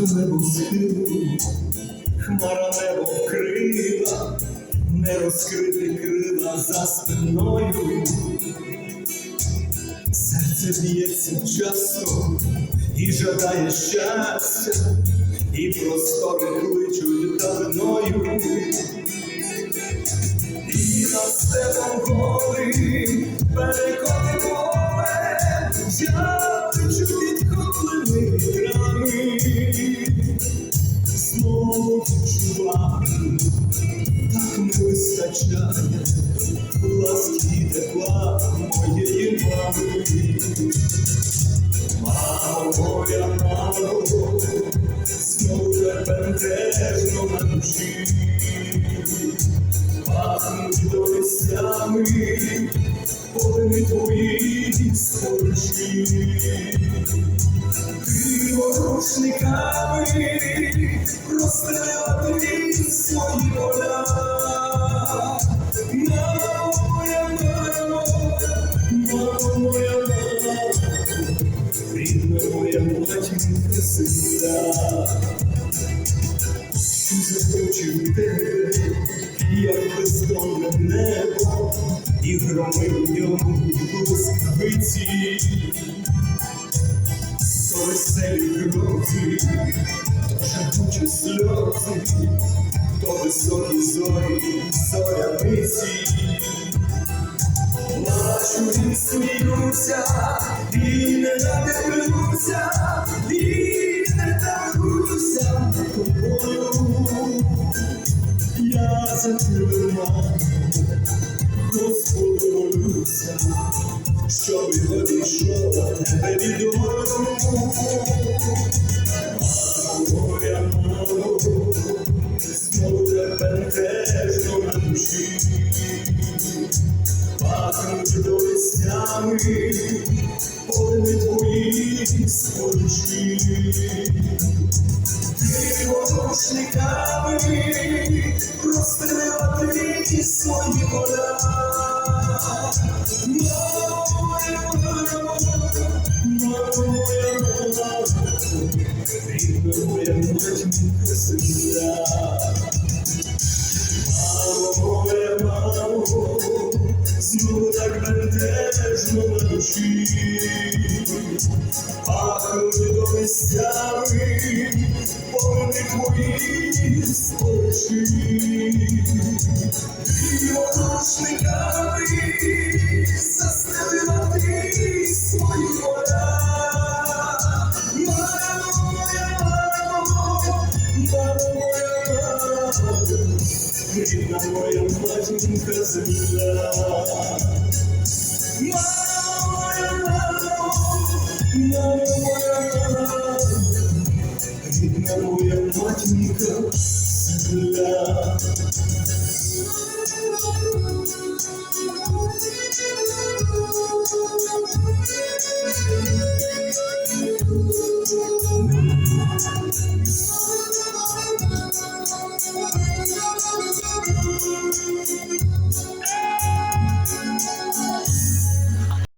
до небу схилу, хмара небо вкрила, не розкрити крила за спиною. Серце б'ється часто і жадає щастя, і простори кличуть давною. І над степом голим перекоти поле, я лечу підхоплений вітрами, знову відчуваю, так не вистачає ласки тепла моєї мами. Мамо, моя мамо, знову так бентежно на душі пахнуть листями, полини твої сторожі. Ти ворушниками розстріляти свої поля. Моя, мамо, мамо моя, мамо, рідна моя матінка земля що захочив тебе, як бездонне небо, і громи в ньому блискавиці, веселі грози, то жагучі сльози, то високі зорі, зоряниці. Плачу і сміюся, і не надивлюся, і не дивлюся тобою. Я за маю, Господу молюся, щоб одійшов тебе від гору. Пахнуть до листями, твої сполучі. Ти ворушниками розстріляти твої свої поля. Моя, мамо, мамо моя, мамо, знову так бентежно до листями, полини твої спочі. І ворушниками застелила ти Рідна моя матінка земля. Моя, мамо моя, мамо, рідна моя матінка земля.